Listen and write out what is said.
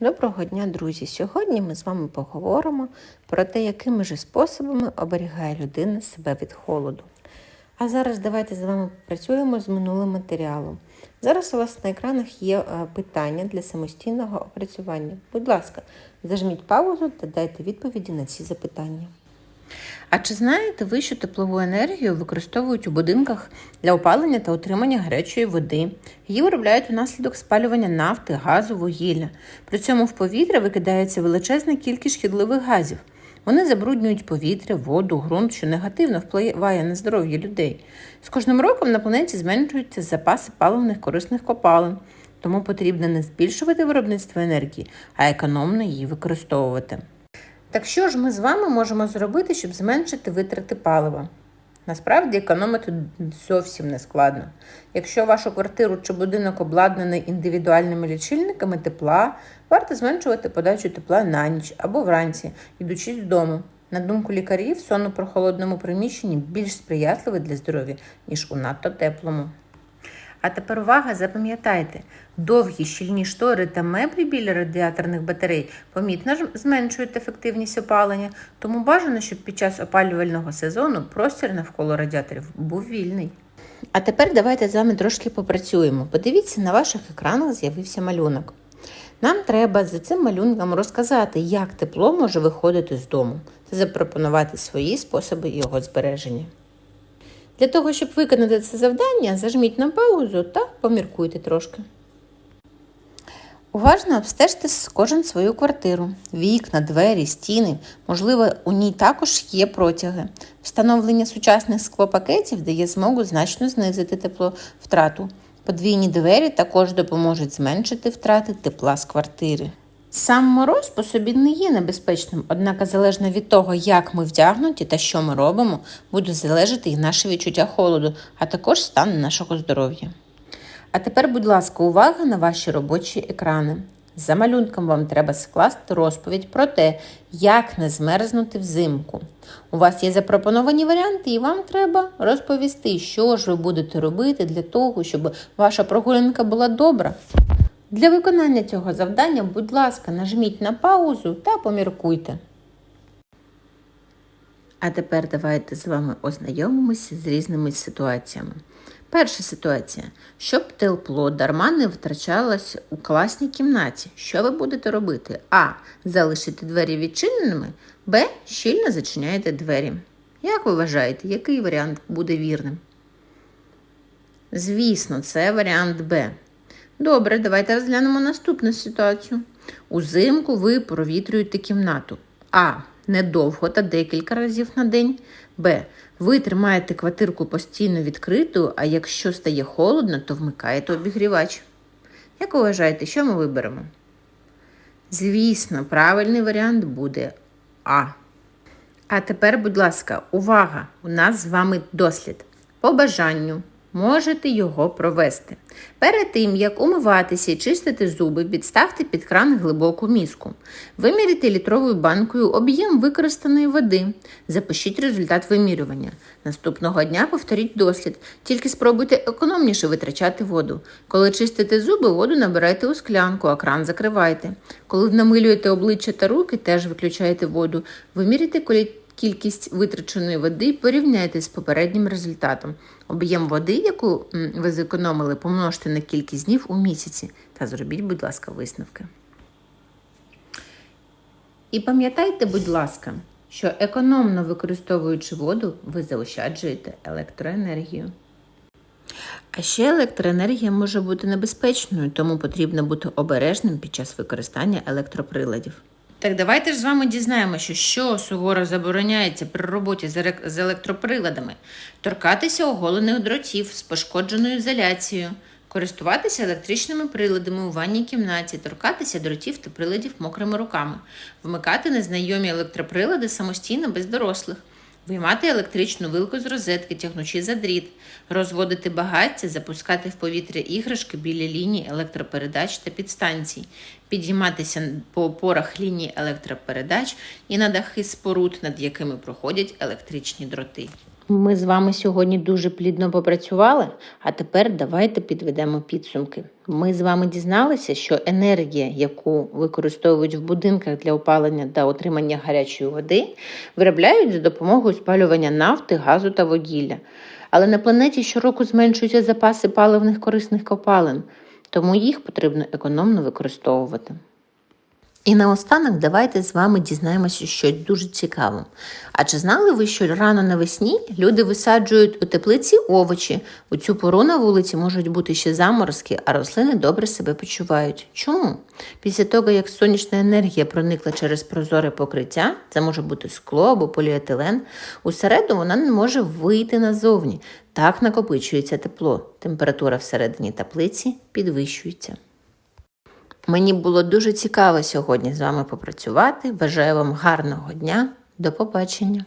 Доброго дня, друзі! Сьогодні ми з вами поговоримо про те, якими же способами оберігає людина себе від холоду. А зараз давайте з вами попрацюємо з минулим матеріалом. Зараз у вас на екранах є е, питання для самостійного опрацювання. Будь ласка, зажміть паузу та дайте відповіді на ці запитання. А чи знаєте ви, що теплову енергію використовують у будинках для опалення та отримання гарячої води? Її виробляють унаслідок спалювання нафти, газу, вугілля. При цьому в повітря викидається величезна кількість шкідливих газів. Вони забруднюють повітря, воду, ґрунт, що негативно впливає на здоров'я людей. З кожним роком на планеті зменшуються запаси паливних корисних копалин, тому потрібно не збільшувати виробництво енергії, а економно її використовувати. Так що ж ми з вами можемо зробити, щоб зменшити витрати палива? Насправді економити зовсім не складно. Якщо вашу квартиру чи будинок обладнаний індивідуальними лічильниками тепла, варто зменшувати подачу тепла на ніч або вранці, йдучи з дому. На думку лікарів, сон у прохолодному приміщенні більш сприятливий для здоров'я, ніж у надто теплому. А тепер увага, запам'ятайте, довгі щільні штори та меблі біля радіаторних батарей помітно зменшують ефективність опалення, тому бажано, щоб під час опалювального сезону простір навколо радіаторів був вільний. А тепер давайте з вами трошки попрацюємо. Подивіться, на ваших екранах з'явився малюнок. Нам треба за цим малюнком розказати, як тепло може виходити з дому та запропонувати свої способи його збереження. Для того, щоб виконати це завдання, зажміть на паузу та поміркуйте трошки. Уважно обстежте кожен свою квартиру. Вікна, двері, стіни. Можливо, у ній також є протяги. Встановлення сучасних склопакетів дає змогу значно знизити тепловтрату. Подвійні двері також допоможуть зменшити втрати тепла з квартири. Сам мороз по собі не є небезпечним, однак залежно від того, як ми вдягнуті та що ми робимо, буде залежати і наше відчуття холоду, а також стан нашого здоров'я. А тепер, будь ласка, увага на ваші робочі екрани. За малюнком вам треба скласти розповідь про те, як не змерзнути взимку. У вас є запропоновані варіанти, і вам треба розповісти, що ж ви будете робити для того, щоб ваша прогулянка була добра. Для виконання цього завдання, будь ласка, нажміть на паузу та поміркуйте. А тепер давайте з вами ознайомимося з різними ситуаціями. Перша ситуація. Щоб тепло дарма не втрачалось у класній кімнаті. Що ви будете робити? А. Залишити двері відчиненими, Б. Щільно зачиняєте двері. Як ви вважаєте, який варіант буде вірним? Звісно, це варіант Б. Добре, давайте розглянемо наступну ситуацію. Узимку ви провітрюєте кімнату. А. Недовго та декілька разів на день. Б. Ви тримаєте квартирку постійно відкритою, а якщо стає холодно, то вмикаєте обігрівач. Як ви вважаєте, що ми виберемо? Звісно, правильний варіант буде А. А тепер, будь ласка, увага! У нас з вами дослід. По бажанню можете його провести. Перед тим, як умиватися і чистити зуби, підставте під кран глибоку міску. Виміряйте літровою банкою об'єм використаної води. Запишіть результат вимірювання. Наступного дня повторіть дослід, тільки спробуйте економніше витрачати воду. Коли чистите зуби, воду набирайте у склянку, а кран закривайте. Коли намилюєте обличчя та руки, теж виключайте воду. Виміряйте кількість витраченої води порівняйте з попереднім результатом. Об'єм води, яку ви зекономили, помножте на кількість днів у місяці та зробіть, будь ласка, висновки. І пам'ятайте, будь ласка, що економно використовуючи воду, ви заощаджуєте електроенергію. А ще електроенергія може бути небезпечною, тому потрібно бути обережним під час використання електроприладів. Так давайте ж з вами дізнаємося, що суворо забороняється при роботі з електроприладами, торкатися оголених дротів з пошкодженою ізоляцією, користуватися електричними приладами у ванній кімнаті, торкатися дротів та приладів мокрими руками, вмикати незнайомі електроприлади самостійно без дорослих. Виймати електричну вилку з розетки, тягнучи за дріт, розводити багаття, запускати в повітря іграшки біля ліній електропередач та підстанцій, підійматися по опорах ліній електропередач і на дахи споруд, над якими проходять електричні дроти. Ми з вами сьогодні дуже плідно попрацювали, а тепер давайте підведемо підсумки. Ми з вами дізналися, що енергія, яку використовують в будинках для опалення та отримання гарячої води, виробляють за допомогою спалювання нафти, газу та вугілля. Але на планеті щороку зменшуються запаси паливних корисних копалин, тому їх потрібно економно використовувати. І наостанок давайте з вами дізнаємося щось дуже цікаве. А чи знали ви, що рано навесні люди висаджують у теплиці овочі? У цю пору на вулиці можуть бути ще заморозки, а рослини добре себе почувають. Чому? Після того, як сонячна енергія проникла через прозоре покриття, це може бути скло або поліетилен, усереду вона не може вийти назовні. Так накопичується тепло. Температура всередині теплиці підвищується. Мені було дуже цікаво сьогодні з вами попрацювати. Бажаю вам гарного дня. До побачення!